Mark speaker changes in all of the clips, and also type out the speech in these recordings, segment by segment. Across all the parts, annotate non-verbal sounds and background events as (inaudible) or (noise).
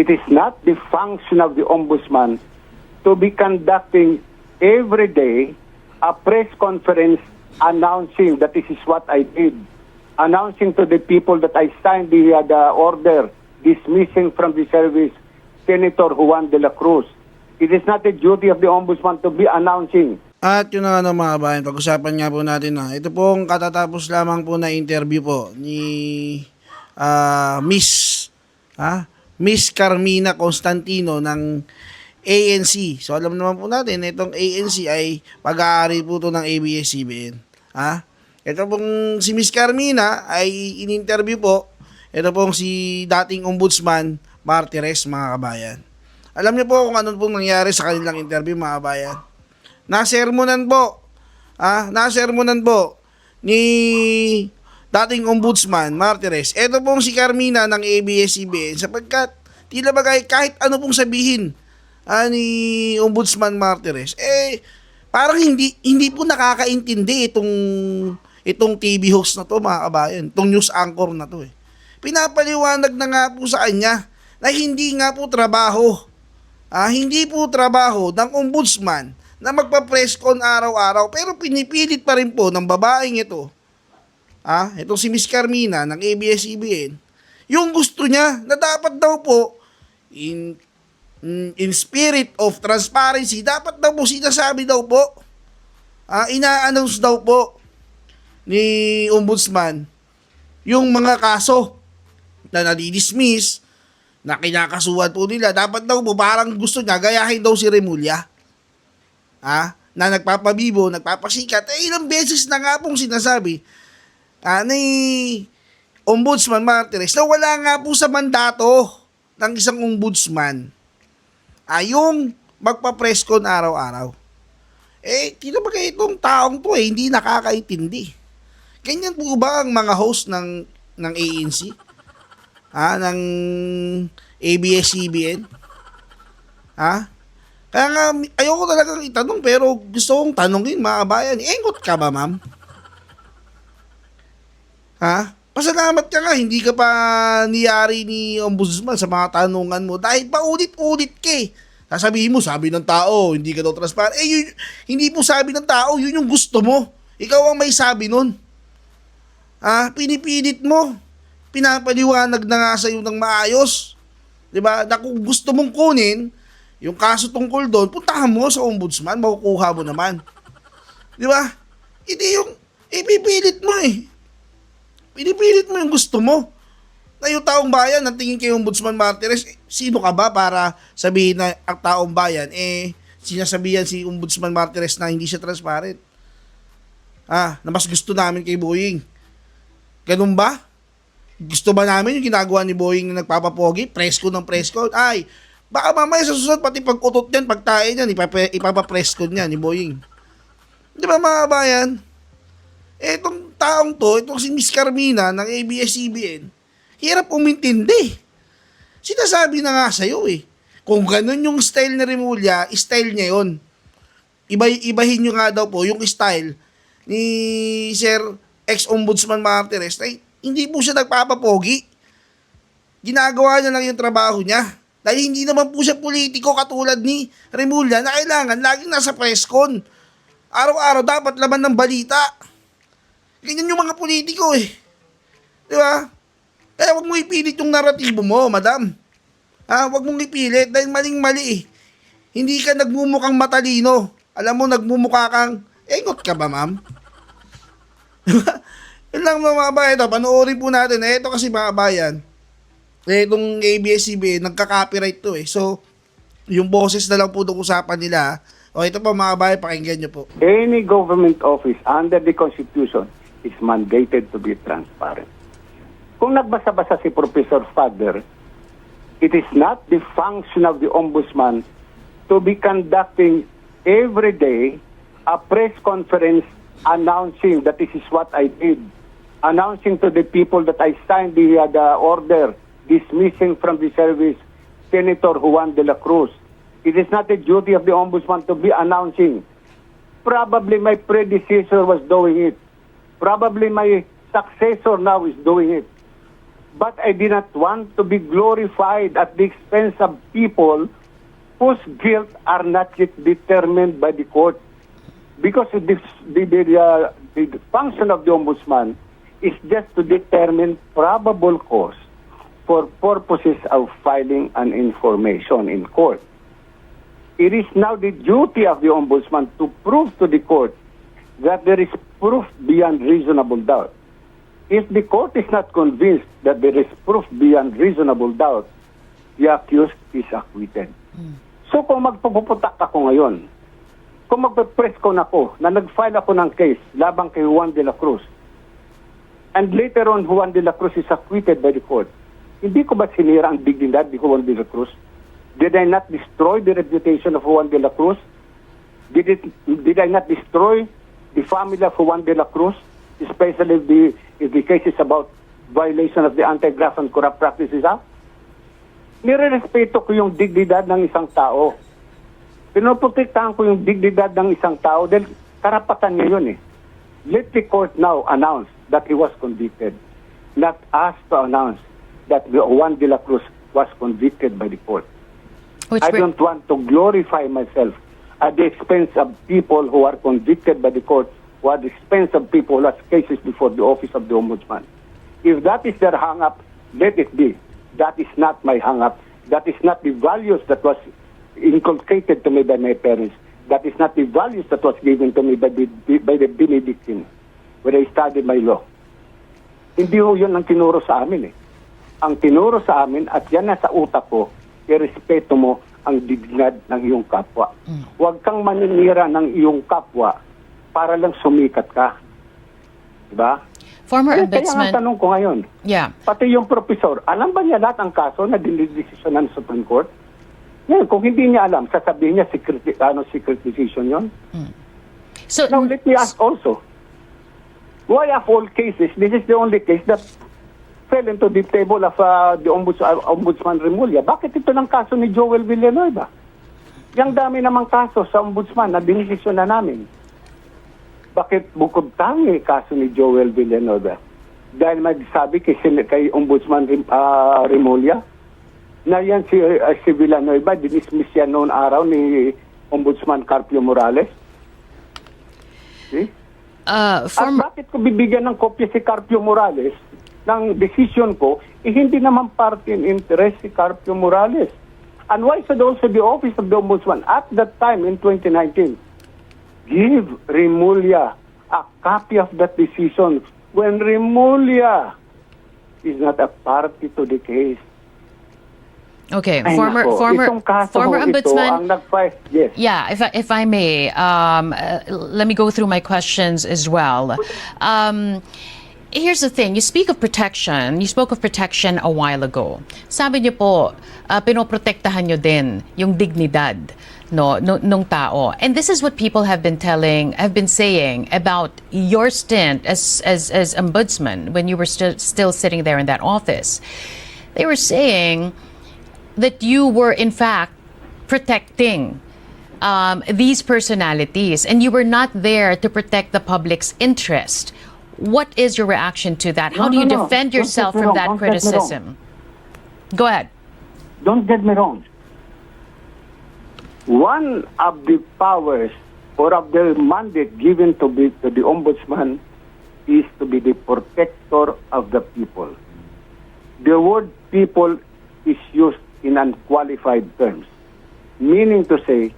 Speaker 1: it is not the function of the ombudsman to be conducting every day a press conference announcing that this is what I did, announcing to the people that I signed the, uh, the order dismissing from the service Senator Juan de la Cruz. It is not the duty of the ombudsman to be announcing
Speaker 2: At yun na nga mga kabayan, pag-usapan nga po natin na ito pong katatapos lamang po na interview po ni ah, Miss ha? Miss Carmina Constantino ng ANC. So alam naman po natin itong ANC ay pag-aari po to ng ABS-CBN. Ha? Ito pong si Miss Carmina ay in-interview po. Ito pong si dating ombudsman Martires mga kabayan. Alam niyo po kung ano pong nangyari sa kanilang interview mga kabayan. Nasermonan po. Ah, nasermonan po ni dating ombudsman Martires. Ito pong si Carmina ng ABS-CBN sapagkat tila bagay kahit ano pong sabihin ah, ni ombudsman Martires eh parang hindi hindi po nakakaintindi itong itong TV host na to mga kabayan, itong news anchor na to eh. Pinapaliwanag na nga po sa kanya na hindi nga po trabaho Ah, hindi po trabaho ng ombudsman na magpa-press con araw-araw pero pinipilit pa rin po ng babaeng ito. Ah, itong si Miss Carmina ng ABS-CBN. Yung gusto niya na dapat daw po in in spirit of transparency, dapat daw po sinasabi daw po. Ah, ina-announce daw po ni ombudsman yung mga kaso na nadi-dismiss, na kinakasuhan po nila, dapat daw po parang gusto niya, gayahin daw si Remulla. Ha? Na nagpapabibo, nagpapasikat. Eh, ilang beses na nga pong sinasabi ah, ni Ombudsman Martires na wala nga po sa mandato ng isang ombudsman ah, yung magpa-press con araw-araw. Eh, tino ba kayo itong taong to eh, hindi nakakaintindi. Ganyan po ba ang mga host ng ng ANC? ha, ng ABS-CBN. Ha? Kaya nga, ayoko talagang itanong pero gusto kong tanongin mga kabayan, engot ka ba ma'am? Ha? Pasalamat ka nga, hindi ka pa niyari ni Ombudsman sa mga tanungan mo dahil paulit-ulit ka eh. Sasabihin mo, sabi ng tao, hindi ka daw transparent. Eh, yun, hindi po sabi ng tao, yun yung gusto mo. Ikaw ang may sabi nun. Ah, pinipilit mo pinapaliwanag na nga sa iyo ng maayos. 'Di ba? Na kung gusto mong kunin yung kaso tungkol doon, puntahan mo sa ombudsman, makukuha mo naman. 'Di ba? Hindi yung ipipilit mo eh. Pinipilit mo yung gusto mo. Na yung taong bayan, ang tingin kay Ombudsman Martires, eh, sino ka ba para sabihin na ang taong bayan, eh, sinasabihan si Ombudsman Martires na hindi siya transparent. Ah, na mas gusto namin kay Boying. Ganun ba? gusto ba namin yung ginagawa ni Boeing na nagpapapogi, presko ng presko? Ay, baka mamaya sa susunod, pati pag-utot niyan, pagtae niyan, ipapa, ipapapresko niya ni Boeing. Di ba mga bayan? Etong taong to, itong si Miss Carmina ng ABS-CBN, hirap umintindi. Sinasabi na nga sa'yo eh. Kung ganun yung style ni Remulla, style niya yon. Iba, ibahin nyo nga daw po yung style ni Sir ex-ombudsman Martires na hindi po siya nagpapapogi. Ginagawa niya lang yung trabaho niya. Dahil hindi naman po siya politiko katulad ni Remulla na kailangan laging nasa press con. Araw-araw dapat laman ng balita. Ganyan yung mga politiko eh. Di ba? Kaya wag mo ipilit yung naratibo mo, madam. Ha, wag mong ipilit dahil maling-mali eh. Hindi ka nagmumukhang matalino. Alam mo, nagmumukha kang, engot ka ba, ma'am? (laughs) Yun lang mga bayan, ito, panoorin po natin. Eh, ito kasi mga bayan, eh, itong ABS-CBN, nagka-copyright to eh. So, yung boses na lang po itong usapan nila. O, ito po mga bayan, pakinggan nyo po.
Speaker 1: any government office under the Constitution is mandated to be transparent. Kung nagbasa-basa si Professor Fader, it is not the function of the ombudsman to be conducting every day a press conference announcing that this is what I did, announcing to the people that I signed the, uh, the order dismissing from the service Senator Juan de la Cruz. It is not the duty of the ombudsman to be announcing Probably my predecessor was doing it. Probably my successor now is doing it. But I did not want to be glorified at the expense of people whose guilt are not yet determined by the court. Because the, the, the, uh, the function of the ombudsman is just to determine probable cause for purposes of filing an information in court. It is now the duty of the ombudsman to prove to the court that there is proof beyond reasonable doubt. If the court is not convinced that there is proof beyond reasonable doubt, the accused is acquitted. So kung magpuputak ako ngayon, kung magpe-press ko na ako na nag-file ako ng case labang kay Juan de la Cruz, and later on Juan de la Cruz is acquitted by the court, hindi ko ba sinira ang dignidad ni Juan de la Cruz? Did I not destroy the reputation of Juan de la Cruz? Did, it, did I not destroy the family of Juan de la Cruz, especially if the, if the case is about violation of the Anti-Graft and Corrupt Practices Act? Nire-respeto ko yung dignidad ng isang tao. Pinoprotektahan ko yung dignidad ng isang tao dahil karapatan niya yun eh. Let the court now announce that he was convicted. Not us to announce that Juan de la Cruz was convicted by the court.
Speaker 3: Which
Speaker 1: I don't want to glorify myself at the expense of people who are convicted by the court, or at the expense of people who have cases before the office of the ombudsman. If that is their hang-up, let it be. That is not my hang-up. That is not the values that was inculcated to me by my parents. That is not the values that was given to me by the, by the Benedictine when I studied my law. Hindi ho yun ang tinuro sa amin eh. Ang tinuro sa amin at yan nasa utak ko, irespeto mo ang dignidad ng iyong kapwa. Huwag kang maninira ng iyong kapwa para lang sumikat ka. Diba?
Speaker 3: former
Speaker 1: Kaya, kaya
Speaker 3: ombudsman.
Speaker 1: tanong ko ngayon,
Speaker 3: Yeah.
Speaker 1: pati yung profesor, alam ba niya lahat ang kaso na dinidesisyon ng Supreme Court? Ngayon, kung hindi niya alam, sasabihin niya secret, ano, secret decision yon.
Speaker 3: So
Speaker 1: Now, let me ask also, why of all cases, this is the only case that fell into the table of uh, the ombuds, uh, Ombudsman Remulla. Bakit ito ng kaso ni Joel Villanueva? Yang dami namang kaso sa ombudsman na dinisisyon na namin. Bakit bukod tangi kaso ni Joel Villanueva? Dahil magsabi kay, kay Ombudsman uh, Remulla na yan si, uh, si Villanueva, dinismiss yan noon araw ni Ombudsman Carpio Morales. See?
Speaker 3: uh,
Speaker 1: At
Speaker 3: former
Speaker 1: bakit ko bibigyan ng kopya si Carpio Morales ng decision ko, eh, hindi naman party in interest si Carpio Morales. And why should also the office of the Ombudsman at that time in 2019 give Remulla a copy of that decision when Remulla is not a party to the case?
Speaker 3: Okay,
Speaker 1: Ay,
Speaker 3: former
Speaker 1: nako,
Speaker 3: former former ombudsman.
Speaker 1: yes.
Speaker 3: Yeah, if I, if I may, um, uh, let me go through my questions as well. Um, here's the thing: you speak of protection. You spoke of protection a while ago. Sabi niyo po, uh, pinoprotektahan niyo din yung dignidad no, no tao. And this is what people have been telling, have been saying about your stint as as as ombudsman when you were still still sitting there in that office. They were saying that you were in fact protecting um, these personalities and you were not there to protect the public's interest. What is your reaction to that? How
Speaker 1: No,
Speaker 3: do you
Speaker 1: no, no.
Speaker 3: defend
Speaker 1: Don't
Speaker 3: yourself from
Speaker 1: wrong.
Speaker 3: that
Speaker 1: Don't get me wrong.
Speaker 3: criticism? Go ahead.
Speaker 1: Don't get me wrong. One of the powers or of the mandate given to, be, to the ombudsman is to be the protector of the people. The word people is used in unqualified terms, meaning to say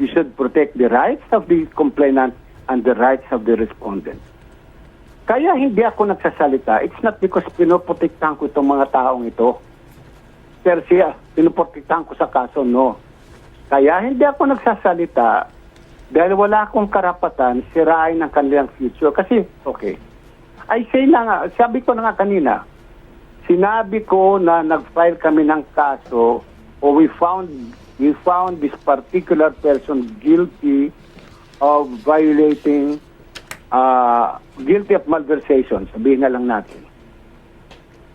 Speaker 1: you should protect the rights of the complainant and the rights of the respondent. Kaya hindi ako nagsasalita, it's not because pinoprotektahan ko itong mga taong ito. Pero siya, pinuprotektahan ko sa kaso, no. Kaya hindi ako nagsasalita dahil wala akong karapatan sirain ang kanilang future. Kasi, okay, I say na nga, sabi ko na nga kanina, sinabi ko na nag-file kami ng kaso o we found we found this particular person guilty of violating uh, guilty of malversation, sabihin na lang natin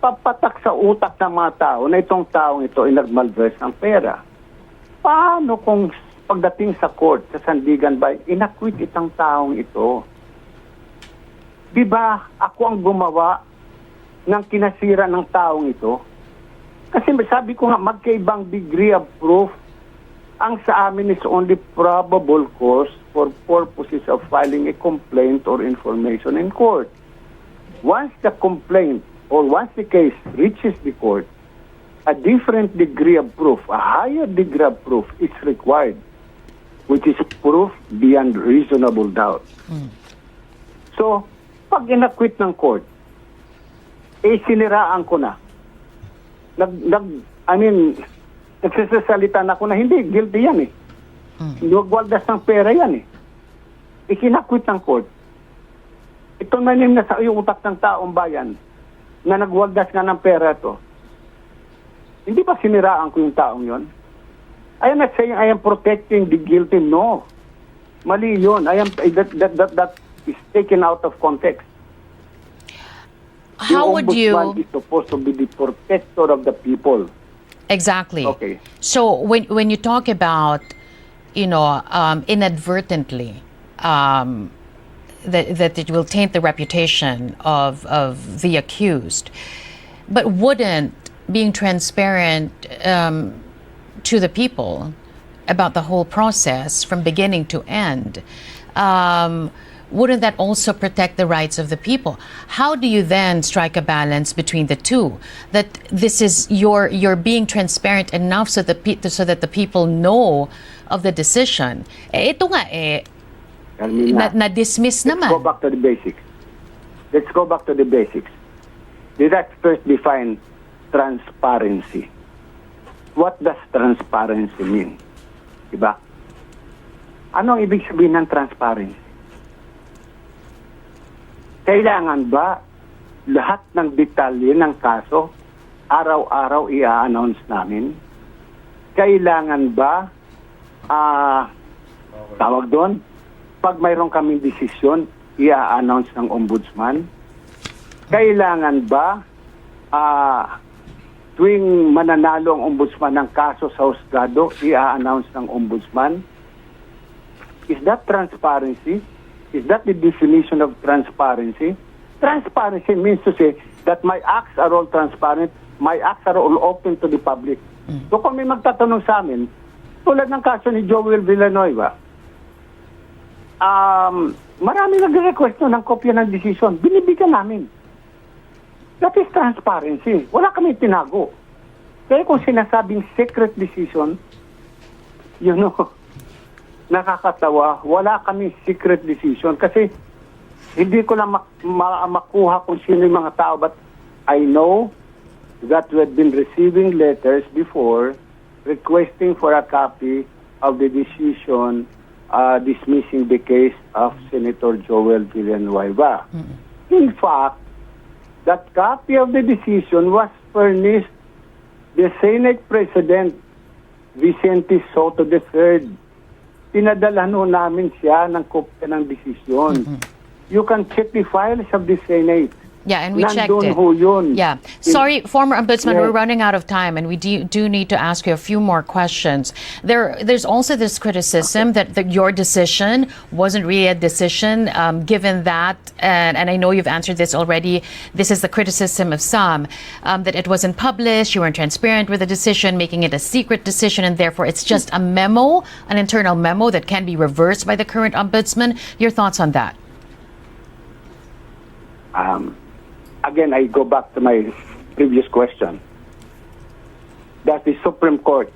Speaker 1: papatak sa utak ng mga tao na itong taong ito ay nagmalverse ng pera. Paano kung pagdating sa court, sa Sandigan Bay, inakwit itong taong ito? Di ba ako ang gumawa ng kinasira ng taong ito. Kasi sabi ko nga, magkaibang degree of proof. Ang sa amin is only probable cause for purposes of filing a complaint or information in court. Once the complaint or once the case reaches the court, a different degree of proof, a higher degree of proof is required, which is proof beyond reasonable doubt. So, pag inakwit ng court, eh siniraan ko na. Nag, nag, I mean, nagsasalita na ako na hindi, guilty yan eh. Nagwaldas ng pera yan eh. Ikinakwit ng court. Ito nanim na sa yung utak ng taong bayan na nagwaldas nga ng pera to. Hindi ba siniraan ko yung taong yon? I am not saying I am protecting the guilty. No. Mali yun. I am, that, that, that, that is taken out of context.
Speaker 3: How
Speaker 1: the
Speaker 3: would you
Speaker 1: is supposed to be the protector of the people.
Speaker 3: Exactly?
Speaker 1: Okay.
Speaker 3: So when when you talk about, you know, um, inadvertently, um, that that it will taint the reputation of of the accused, but wouldn't being transparent um, to the people about the whole process from beginning to end. Wouldn't that also protect the rights of the people? How do you then strike a balance between the two? That this is your you're being transparent enough so that pe- so that the people know of the decision. Eh, ito nga eh
Speaker 1: Carmina,
Speaker 3: na, dismiss
Speaker 1: let's go back to the basics. Let's go back to the basics. Let's first define transparency. What does transparency mean? Diba? Ano ibig sabihin ng transparency? Kailangan ba lahat ng detalye ng kaso araw-araw i-announce namin? Kailangan ba ah tawag doon, pag mayroon kaming desisyon, i-announce ng ombudsman? Kailangan ba ah tuwing mananalo ang ombudsman ng kaso sa husgado, i-announce ng ombudsman? Is that transparency? Is that the definition of transparency? Transparency means to say that my acts are all transparent, my acts are all open to the public. So kung may magtatanong sa amin, tulad ng kaso ni Joel Villanueva, um, marami nagre-request nun ng kopya ng decision. Binibigyan namin. That is transparency. Wala kami tinago. Kaya kung sinasabing secret decision, you know, (laughs) nakakatawa, wala kami secret decision kasi hindi ko lang mak- ma- makuha kung sino yung mga tao but I know that we had been receiving letters before requesting for a copy of the decision uh, dismissing the case of Senator Joel Villanueva. In fact, that copy of the decision was furnished the Senate President Vicente Soto III. Pinadala no namin siya ng kopya ng desisyon. You can check the files of the Senate.
Speaker 3: Yeah, and we checked
Speaker 1: Nandun
Speaker 3: it.
Speaker 1: ho yun.
Speaker 3: Yeah. Sorry, former ombudsman,
Speaker 1: Yeah.
Speaker 3: we're running out of time, and we do, do need to ask you a few more questions. There, there's also this criticism that, that your decision wasn't really a decision, um, given that, and, and I know you've answered this already. This is the criticism of some um, that it wasn't published, you weren't transparent with the decision, making it a secret decision, and therefore it's just a memo, an internal memo that can be reversed by the current ombudsman. Your thoughts on that?
Speaker 1: Um, again, I go back to my previous question. Does the Supreme Court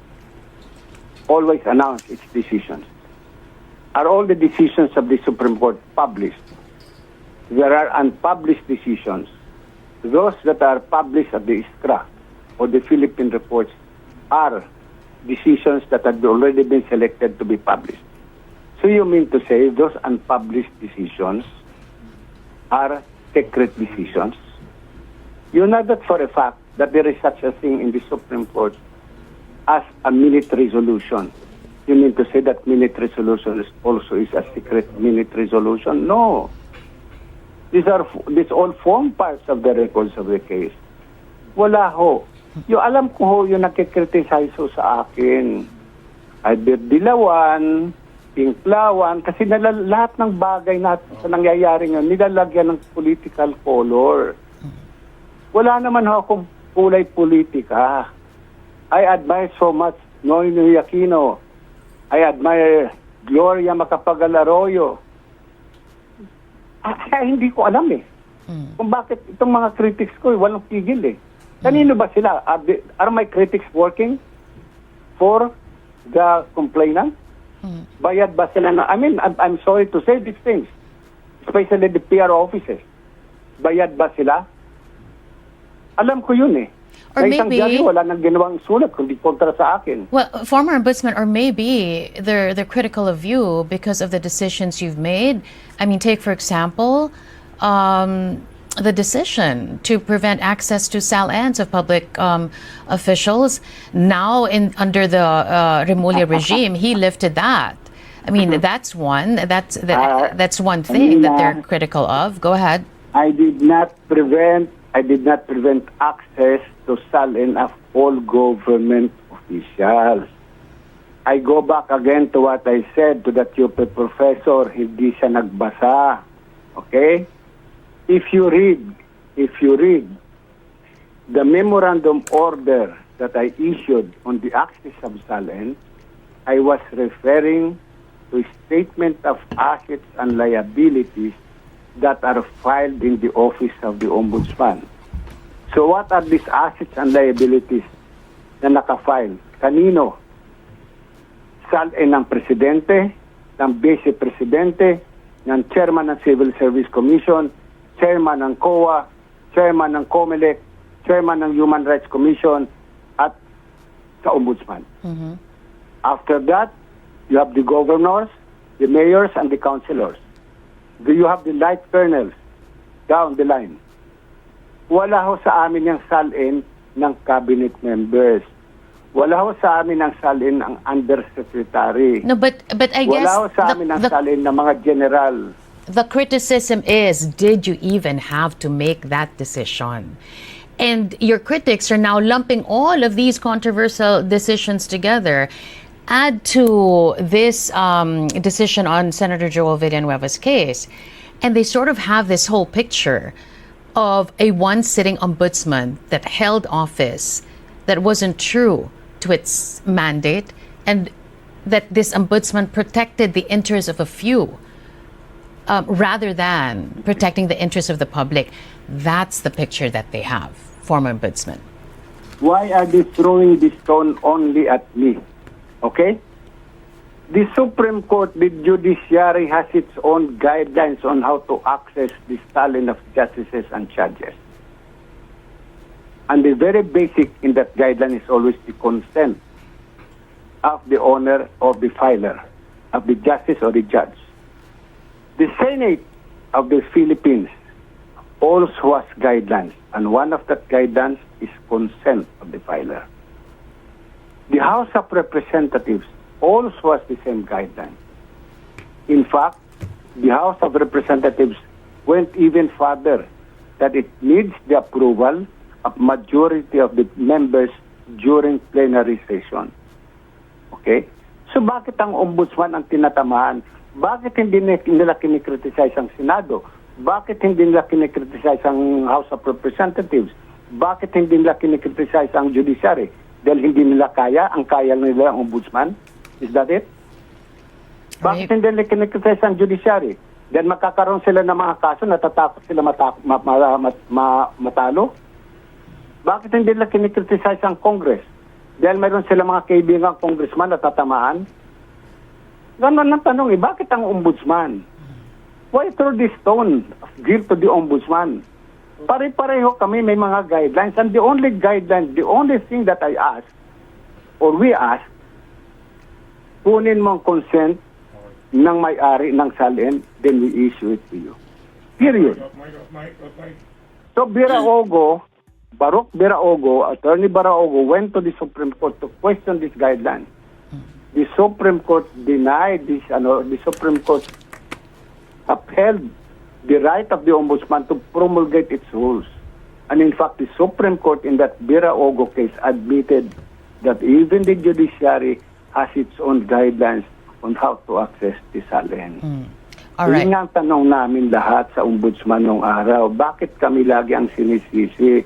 Speaker 1: always announce its decisions? Are all the decisions of the Supreme Court published? There are unpublished decisions. Those that are published at the ISCRA or the Philippine reports are decisions that had already been selected to be published. So you mean to say those unpublished decisions are secret decisions. You know that for a fact that there is such a thing in the Supreme Court as a minute resolution. You mean to say that minute resolution is also is a secret minute resolution? No. These are these all form parts of the records of the case. Wala ho. Yung alam ko ho, yung nakikriticize ho sa akin, either dilawan, pinklawan, kasi nala, lahat ng bagay natin sa nangyayari ngayon, nilalagyan ng political color. Wala naman akong kulay politika. I admire so much Noy Aquino. I admire Gloria Macapagal Arroyo. Ah, Kaya hindi ko alam eh. Kung bakit itong mga critics ko, eh, walang pigil eh. Kanino ba sila? Are, they- are my critics working for the complainant? Bayad ba sila na? I mean, I'm, I'm sorry to say these things. Especially the PR offices. Bayad ba sila? Alam ko yun eh.
Speaker 3: Or
Speaker 1: isang
Speaker 3: maybe-
Speaker 1: diaryo, wala nang ginawang sulat kundi kontra sa akin.
Speaker 3: Well, former ombudsman, or maybe they're they're critical of you because of the decisions you've made. I mean, take for example, um, the decision to prevent access to SALANs of public um, officials. Now, in under the uh, Remulla regime, he lifted that. I mean, that's one. That's that,
Speaker 1: Uh,
Speaker 3: that's one thing that they're
Speaker 1: Amina.
Speaker 3: critical of. Go ahead.
Speaker 1: I did not prevent I did not prevent access to salin of all government officials. I go back again to what I said to the UP professor, hindi siya nagbasa. Okay? If you read, if you read the memorandum order that I issued on the access of Salen, I was referring to statement of assets and liabilities that are filed in the office of the ombudsman. So what are these assets and liabilities na nakafile? Kanino? Salin ng presidente, ng vice-presidente, ng chairman ng Civil Service Commission, chairman ng COA, chairman ng COMELEC, chairman ng Human Rights Commission, at sa ombudsman. After that, you have the governors, the mayors, and the councilors. Do you have the light colonels down the line? Wala ho sa amin yung salin ng cabinet members. Wala ho sa amin ang salin ng undersecretary.
Speaker 3: No, but but I guess
Speaker 1: Wala ho sa
Speaker 3: the-
Speaker 1: amin ang
Speaker 3: the-
Speaker 1: salin ng mga general.
Speaker 3: the criticism is did you even have to make that decision? And your critics are now lumping all of these controversial decisions together. Add to this um, decision on Senator Joel Villanueva's case, and they sort of have this whole picture of a one sitting ombudsman that held office that wasn't true to its mandate, and that this ombudsman protected the interests of a few um, rather than protecting the interests of the public. That's the picture that they have, former ombudsman.
Speaker 1: Why are they throwing this stone only at me? Okay? The Supreme Court, the judiciary has its own guidelines on how to access the stalin of justices and judges. And the very basic in that guideline is always the consent of the owner of the filer, of the justice or the judge. The Senate of the Philippines also has guidelines, and one of that guidelines is consent of the filer. The House of Representatives also has the same guideline. In fact, the House of Representatives went even further that it needs the approval of majority of the members during plenary session. Okay? So bakit ang ombudsman ang tinatamaan? Bakit hindi ni- nila kinikriticize ang Senado? Bakit hindi nila kinikriticize ang House of Representatives? Bakit hindi nila kinikriticize ang judiciary? Dahil hindi nila kaya, ang kaya nila ang ombudsman? Is that it? Bakit hindi nila kinikriticize ang judiciary? Dahil magkakaroon sila ng mga kaso, natatakot sila mata- ma- ma- ma- ma- matalo? Bakit hindi nila kinikriticize ang Congress? Dahil mayroon sila mga kaibigang congressman na tatamaan? Ganon ang tanong eh, bakit ang ombudsman? Why throw this stone of guilt to the ombudsman? Pare-pareho kami may mga guidelines and the only guidelines, the only thing that I ask or we ask, kunin mo ang consent ng may-ari ng salin, then we issue it to you. Period. So Biraogo, Baruch Biraogo, Attorney Biraogo went to the Supreme Court to question this guideline. The Supreme Court denied this, ano, the Supreme Court upheld the right of the Ombudsman to promulgate its rules. And in fact, the Supreme Court in that Biraogo case admitted that even the judiciary has its own guidelines on how to access the salin.
Speaker 3: All
Speaker 1: Yun
Speaker 3: right.
Speaker 1: nga ang tanong namin lahat sa ombudsman nung araw. Bakit kami lagi ang sinisisi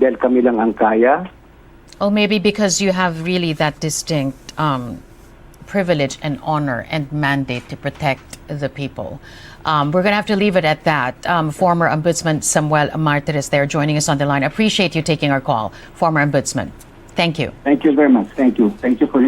Speaker 1: dahil kami lang ang kaya.
Speaker 3: Or maybe because you have really that distinct um, privilege and honor and mandate to protect the people. Um, we're going to have to leave it at that. Um, former Ombudsman Samuel Martires there joining us on the line. Appreciate you taking our call, former Ombudsman. Thank you.
Speaker 1: Thank you very much. Thank you. Thank you for